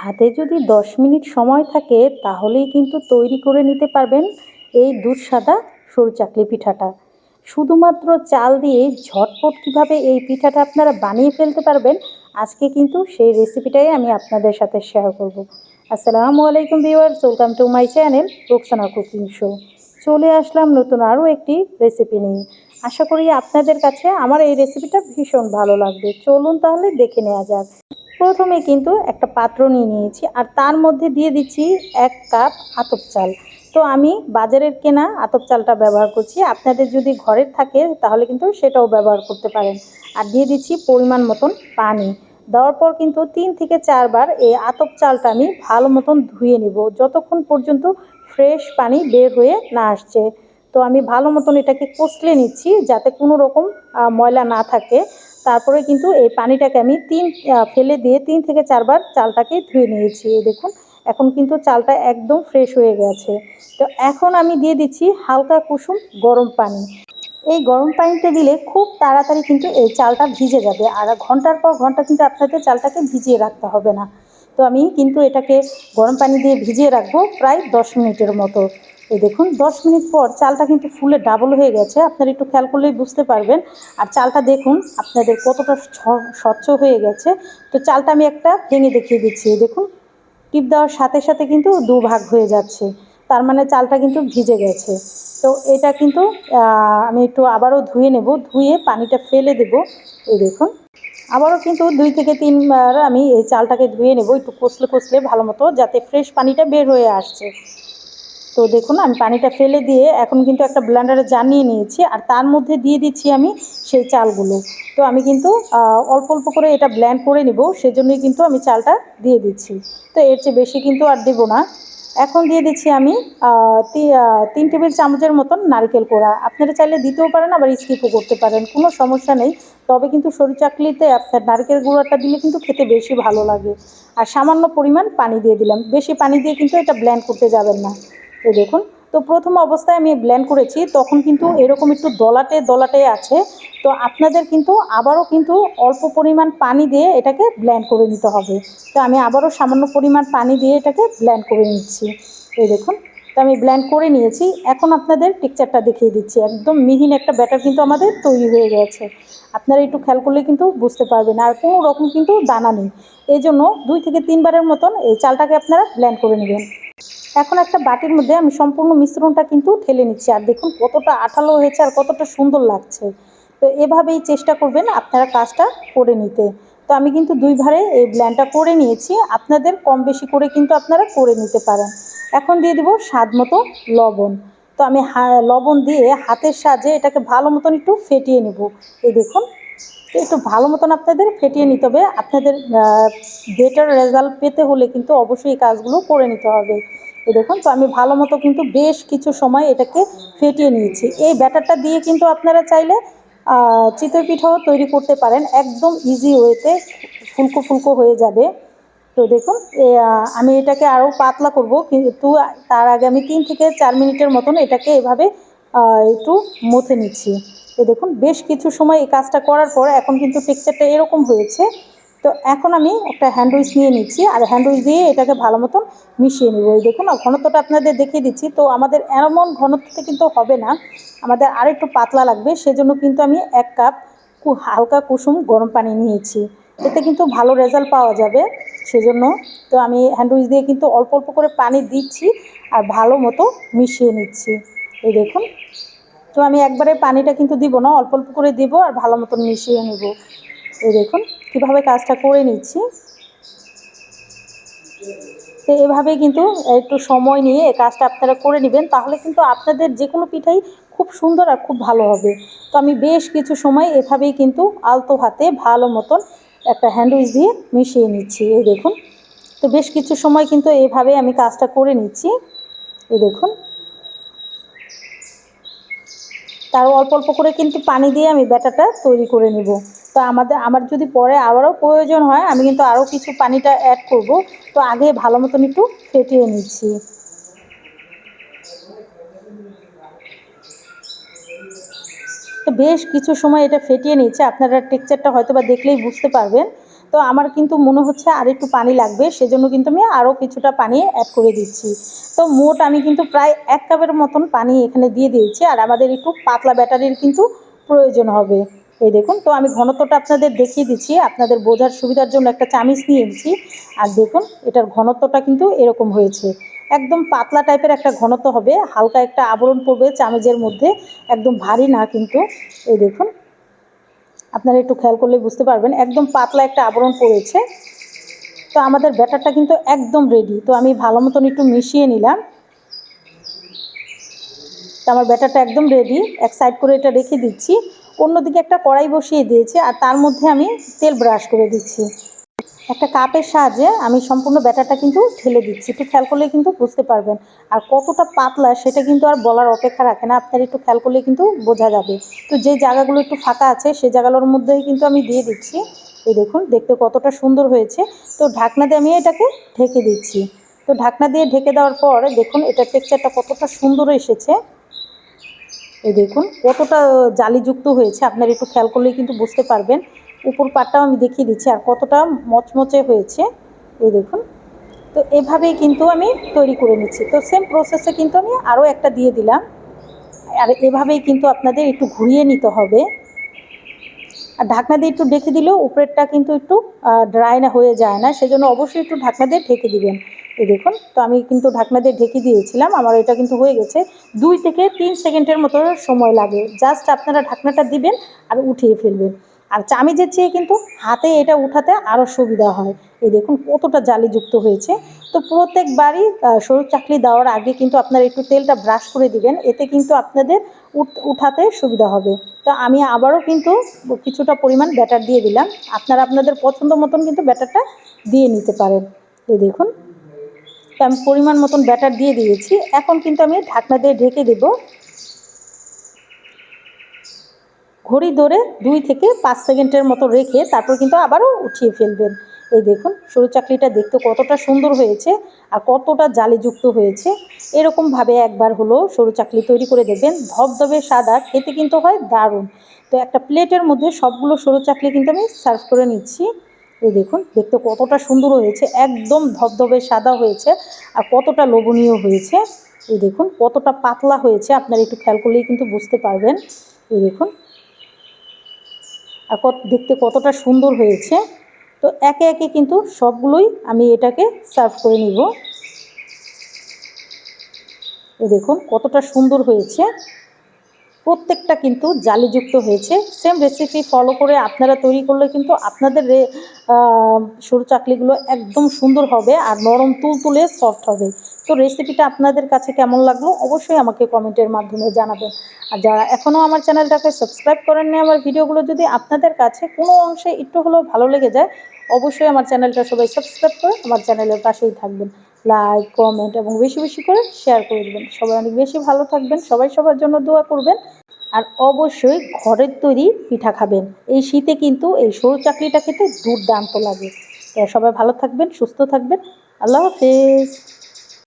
হাতে যদি দশ মিনিট সময় থাকে, তাহলেই কিন্তু তৈরি করে নিতে পারবেন এই দুধ সাদা সরু চাকলি পিঠাটা। শুধুমাত্র চাল দিয়ে ঝটপট কীভাবে এই পিঠাটা আপনারা বানিয়ে ফেলতে পারবেন, আজকে কিন্তু সেই রেসিপিটাই আমি আপনাদের সাথে শেয়ার করব। আসসালামু আলাইকুম viewers welcome to my channel Roksana cooking show চলে আসলাম নতুন আরও একটি রেসিপি নিয়ে। আশা করি আপনাদের কাছে আমার এই রেসিপিটা ভীষণ ভালো লাগবে। চলুন তাহলে দেখে নেওয়া যাক। প্রথমে কিন্তু একটা পাত্র নিয়ে নিয়েছি আর তার মধ্যে দিয়ে দিচ্ছি এক কাপ আতপ চাল। তো আমি বাজারের কেনা আতপ চালটা ব্যবহার করছি। আপনাদের যদি ঘরের থাকে তাহলে কিন্তু সেটাও ব্যবহার করতে পারেন। আর দিয়ে দিচ্ছি পরিমাণ মতন পানি। দেওয়ার পর কিন্তু তিন থেকে চারবার এই আতপ চালটা আমি ভালো মতন ধুয়ে নেব। যতক্ষণ পর্যন্ত ফ্রেশ পানি বের হয়ে না আসছে। তো আমি ভালো মতন এটাকে কষলে নিচ্ছি যাতে কোনো রকম ময়লা না থাকে। তারপরে কিন্তু এই পানিটাকে আমি তিন ফেলে দিয়ে তিন থেকে চারবার চালটাকে ধুয়ে নিয়েছি দেখুন। এখন কিন্তু চালটা একদম ফ্রেশ হয়ে গেছে। তো এখন আমি দিয়ে দিচ্ছি হালকা কুসুম গরম পানি। এই গরম পানিটা দিলে খুব তাড়াতাড়ি কিন্তু এই চালটা ভিজে যাবে। আর ঘণ্টার পর ঘণ্টা কিন্তু আপনাদের চালটাকে ভিজিয়ে রাখতে হবে না। তো আমি কিন্তু এটাকে গরম পানি দিয়ে ভিজিয়ে রাখব প্রায় দশ মিনিটের মতো। এই দেখুন, দশ মিনিট পর চালটা কিন্তু ফুলে ডাবল হয়ে গেছে। আপনারা একটু খেয়াল করলেই বুঝতে পারবেন। আর চালটা দেখুন, আপনাদের কতটা স্বচ্ছ হয়ে গেছে। তো চালটা আমি একটা ভেঙে দেখিয়ে দিচ্ছি। দেখুন, টিপ দেওয়ার সাথে সাথে কিন্তু দু ভাগ হয়ে যাচ্ছে। তার মানে চালটা কিন্তু ভিজে গেছে। তো এটা কিন্তু আমি একটু আবারও ধুয়ে নেব। ধুয়ে পানিটা ফেলে দেব। এই দেখুন, আবারও কিন্তু দুই থেকে তিনবার আমি এই চালটাকে ধুয়ে নেব। একটু কষলে কষলে ভালো মতো, যাতে ফ্রেশ পানিটা বের হয়ে আসছে। তো দেখুন, আমি পানিটা ফেলে দিয়ে এখন কিন্তু একটা ব্লেন্ডারে জানিয়ে নিয়েছি আর তার মধ্যে দিয়ে দিচ্ছি আমি সেই চালগুলো। তো আমি কিন্তু অল্প অল্প করে এটা ব্ল্যান্ড করে নিব, সেজন্যই কিন্তু আমি চালটা দিয়ে দিচ্ছি। তো এর চেয়ে বেশি কিন্তু আর দেবো না। এখন দিয়ে দিচ্ছি আমি তিন টেবিল চামচের মতন নারকেল কোড়া। আপনারা চাইলে দিতেও পারেন, আবার স্কিপও করতে পারেন, কোনো সমস্যা নেই। তবে কিন্তু সরু চাকলিতে আপনার নারকেল গুঁড়াটা দিলে কিন্তু খেতে বেশি ভালো লাগে। আর সামান্য পরিমাণ পানি দিয়ে দিলাম। বেশি পানি দিয়ে কিন্তু এটা ব্ল্যান্ড করতে যাবেন না। এই দেখুন, তো প্রথম অবস্থায় আমি ব্ল্যান্ড করেছি, তখন কিন্তু এরকম একটু দলাটে দলাটে আছে। তো আপনাদের কিন্তু আবারও কিন্তু অল্প পরিমাণ পানি দিয়ে এটাকে ব্ল্যান্ড করে নিতে হবে। তো আমি আবারও সামান্য পরিমাণ পানি দিয়ে এটাকে ব্ল্যান্ড করে নিচ্ছি। এই দেখুন তো আমি ব্ল্যান্ড করে নিয়েছি। এখন আপনাদের পিকচারটা দেখিয়ে দিচ্ছি। একদম মিহিন একটা ব্যাটার কিন্তু আমাদের তৈরি হয়ে গেছে। আপনারা একটু খেয়াল করলে কিন্তু বুঝতে পারবেন। আর কোনো রকম কিন্তু দানা নেই। এই জন্য দুই থেকে তিনবারের মতন এই চালটাকে আপনারা ব্ল্যান্ড করে নেবেন। এখন একটা বাটির মধ্যে আমি সম্পূর্ণ মিশ্রণটা কিন্তু ঠেলে নিচ্ছি। আর দেখুন কতটা আঠালো হয়েছে আর কতটা সুন্দর লাগছে। তো এভাবেই চেষ্টা করবেন আপনারা কাজটা করে নিতে। তো আমি কিন্তু দুই ভারে এই ব্ল্যান্ডটা করে নিয়েছি। আপনাদের কম বেশি করে কিন্তু আপনারা করে নিতে পারেন। এখন দিয়ে দেবো স্বাদ মতো লবণ। তো আমি লবণ দিয়ে হাতের সাহায্যে এটাকে ভালো মতন একটু ফেটিয়ে নেব। এই দেখুন একটু ভালো মতন আপনাদের ফেটিয়ে নিতে হবে। আপনাদের বেটার রেজাল্ট পেতে হলে কিন্তু অবশ্যই এই কাজগুলো করে নিতে হবে। এই দেখুন, তো আমি ভালো মতো কিন্তু বেশ কিছু সময় এটাকে ফেটিয়ে নিয়েছি। এই ব্যাটারটা দিয়ে কিন্তু আপনারা চাইলে চিতই পিঠাও তৈরি করতে পারেন। একদম ইজি ওয়েতে ফুলকো ফুলকো হয়ে যাবে। তো দেখুন আমি এটাকে আরও পাতলা করব, কিন্তু তার আগে আমি তিন থেকে চার মিনিটের মতন এটাকে এভাবে একটু মথে নিচ্ছি। তো দেখুন, বেশ কিছু সময় এই কাজটা করার পর এখন কিন্তু টেক্সচারটা এরকম হয়েছে। তো এখন আমি একটা হ্যান্ডউইচ নিয়ে নিচ্ছি, আর হ্যান্ডউইচ দিয়ে এটাকে ভালো মতন মিশিয়ে নেব। এই দেখুন ঘনত্বটা আপনাদের দেখিয়ে দিচ্ছি, তো আমাদের এমন ঘনত্বতে কিন্তু হবে না, আমাদের আর একটু পাতলা লাগবে, সেজন্য কিন্তু আমি এক কাপ হালকা কুসুম গরম পানি নিয়েছি। এতে কিন্তু ভালো রেজাল্ট পাওয়া যাবে। সেজন্য তো আমি হ্যান্ডউইচ দিয়ে কিন্তু অল্প অল্প করে পানি দিচ্ছি আর ভালো মতো মিশিয়ে নিচ্ছি। এই দেখুন। তো আমি একবারে পানিটা কিন্তু দিব না, অল্প অল্প করে দিব আর ভালো মতন মিশিয়ে নেব। এই দেখুন, কীভাবে কাজটা করে নিচ্ছি। তো এভাবে কিন্তু একটু সময় নিয়ে এই কাজটা আপনারা করে নেবেন, তাহলে কিন্তু আপনাদের যে কোনো পিঠাই খুব সুন্দর আর খুব ভালো হবে। তো আমি বেশ কিছু সময় এভাবেই কিন্তু আলতো হাতে ভালো মতন একটা হ্যান্ডউইচ দিয়ে মিশিয়ে নিচ্ছি, এই দেখুন। তো বেশ কিছু সময় কিন্তু এভাবে আমি কাজটা করে নিচ্ছি, এই দেখুন। তার অল্প অল্প করে কিন্তু পানি দিয়ে আমি ব্যাটারটা তৈরি করে নেব। তো আমাদের, আমার যদি পরে আবারও প্রয়োজন হয়, আমি কিন্তু আরও কিছু পানিটা অ্যাড করব। তো আগে ভালো মতন একটু ফেটিয়ে নিচ্ছি। বেশ কিছু সময় এটা ফেটিয়ে নিচ্ছে আপনারা টেক্সচারটা হয়তো বা দেখলেই বুঝতে পারবেন। তো আমার কিন্তু মনে হচ্ছে আর একটু পানি লাগবে, সেজন্য কিন্তু আমি আরও কিছুটা পানি অ্যাড করে দিচ্ছি। তো মোট আমি কিন্তু প্রায় এক কাপের মতন পানি এখানে দিয়ে দিয়েছি আর আমাদের একটু পাতলা ব্যাটারির কিন্তু প্রয়োজন হবে। এই দেখুন, তো আমি ঘনত্বটা আপনাদের দেখিয়ে দিচ্ছি। আপনাদের বোঝার সুবিধার জন্য একটা চামিচ নিয়েছি আর দেখুন, এটার ঘনত্বটা কিন্তু এরকম হয়েছে। একদম পাতলা টাইপের একটা ঘনত্ব হবে, হালকা একটা আবরণ পড়বে চামিচের মধ্যে, একদম ভারী না কিন্তু। এই দেখুন, আপনারা একটু খেয়াল করলে বুঝতে পারবেন, একদম পাতলা একটা আবরণ পড়েছে। তো আমাদের ব্যাটারটা কিন্তু একদম রেডি তো আমি ভালো মতন একটু মিশিয়ে নিলাম। তো আমার ব্যাটারটা একদম রেডি এক সাইড করে এটা রেখে দিচ্ছি। অন্যদিকে একটা কড়াই বসিয়ে দিয়েছি, আর তার মধ্যে আমি তেল ব্রাশ করে দিচ্ছি। একটা কাপের সাহায্যে আমি সম্পূর্ণ ব্যাটারটা কিন্তু ঢেলে দিচ্ছি। একটু খেয়াল করলে কিন্তু বুঝতে পারবেন। আর কতটা পাতলা সেটা কিন্তু আর বলার অপেক্ষা রাখে না। আপনার একটু খেয়াল করলে কিন্তু বোঝা যাবে। তো যে জায়গাগুলো একটু ফাঁকা আছে সেই জায়গাগুলোর মধ্যেই কিন্তু আমি দিয়ে দিচ্ছি। এই দেখুন, দেখতে কতটা সুন্দর হয়েছে। তো ঢাকনা দিয়ে আমি এটাকে ঢেকে দিচ্ছি। তো ঢাকনা দিয়ে ঢেকে দেওয়ার পর দেখুন, এটার টেক্সচারটা কতটা সুন্দর এসেছে। এই দেখুন, কতটা জালিযুক্ত হয়েছে। আপনারা একটু খেয়াল করলেই কিন্তু বুঝতে পারবেন। উপর পাটটাও আমি দেখিয়ে দিচ্ছি, আর কতটা মচমচে হয়েছে, এই দেখুন। তো এভাবেই কিন্তু আমি তৈরি করে নিচ্ছি। তো সেম প্রসেসে কিন্তু আমি আরও একটা দিয়ে দিলাম। আর এভাবেই কিন্তু আপনাদের একটু ঘুরিয়ে নিতে হবে। আর ঢাকনা দিয়ে একটু ঢেকে দিলেও উপরেরটা কিন্তু একটু ড্রাই না হয়ে যায় না, সেজন্য অবশ্যই একটু ঢাকনা দিয়ে ঢেকে দিবেন। এই দেখুন, তো আমি কিন্তু ঢাকনা দিয়ে ঢেকে দিয়েছিলাম, আমার এটা কিন্তু হয়ে গেছে। দুই থেকে তিন সেকেন্ডের মতো সময় লাগে। জাস্ট আপনারা ঢাকনাটা দিবেন আর উঠিয়ে ফেলবেন। আর চামিচের চেয়ে কিন্তু হাতে এটা উঠাতে আরও সুবিধা হয়। এই দেখুন কতটা জালিযুক্ত হয়েছে। তো প্রত্যেকবারই সরু চাকলি দেওয়ার আগে কিন্তু আপনার একটু তেলটা ব্রাশ করে দিবেন। এতে কিন্তু আপনাদের উঠাতে সুবিধা হবে। তো আমি আবারও কিন্তু কিছুটা পরিমাণ ব্যাটার দিয়ে দিলাম। আপনারা আপনাদের পছন্দ মতন কিন্তু ব্যাটারটা দিয়ে নিতে পারেন। এই দেখুন, তো আমি পরিমাণ মতন ব্যাটার দিয়ে দিয়েছি। এখন কিন্তু আমি ঢাকনা দিয়ে ঢেকে দেব। ঘড়ি ধরে দুই থেকে পাঁচ সেকেন্ডের মতো রেখে তারপর কিন্তু আবারও উঠিয়ে ফেলবেন। এই দেখুন, সরু চাকরিটা দেখতে কতটা সুন্দর হয়েছে আর কতটা জালিযুক্ত হয়েছে। এরকমভাবে একবার হলো সরু চাকলি তৈরি করে দেবেন ধবধবে সাদা, খেতে কিন্তু হয় দারুণ। তো একটা প্লেটের মধ্যে সবগুলো সরু চাকলি কিন্তু আমি সার্ভ করে নিচ্ছি। এই দেখুন, দেখতে কতটা সুন্দর হয়েছে, একদম ধবধবে সাদা হয়েছে আর কতটা লোভনীয় হয়েছে। এই দেখুন, কতটা পাতলা হয়েছে, আপনারা একটু খেয়াল করলেই কিন্তু বুঝতে পারবেন। এই দেখুন আর কত, দেখতে কতটা সুন্দর হয়েছে। তো একে একে কিন্তু সবগুলোই আমি এটাকে সার্ভ করে নিব। এই দেখুন কতটা সুন্দর হয়েছে। প্রত্যেকটা কিন্তু জালিযুক্ত হয়েছে। সেম রেসিপি ফলো করে আপনারা তৈরি করলে কিন্তু আপনাদের সরু চাকলিগুলো একদম সুন্দর হবে আর নরম তুলতুলে সফট হবে। তো রেসিপিটা আপনাদের কাছে কেমন লাগল অবশ্যই আমাকে কমেন্টের মাধ্যমে জানাবেন। আর যারা এখনও আমার চ্যানেলটাকে সাবস্ক্রাইব করেননি আমার ভিডিওগুলো যদি আপনাদের কাছে কোনো অংশে একটু হলেও ভালো লেগে যায়, অবশ্যই আমার চ্যানেলটা সবাই সাবস্ক্রাইব করে আমার চ্যানেলের পাশেই থাকবেন। লাইক কমেন্ট এবং বেশি বেশি করে শেয়ার করে দেবেন। সবাই অনেক বেশি ভালো থাকবেন। সবাই সবার জন্য দোয়া করবেন। আর অবশ্যই ঘরের তৈরি পিঠা খাবেন। এই শীতে কিন্তু এই সরু চাকরিটা খেতে দুর্দান্ত লাগে। সবাই ভালো থাকবেন, সুস্থ থাকবেন। আল্লাহ হাফেজ।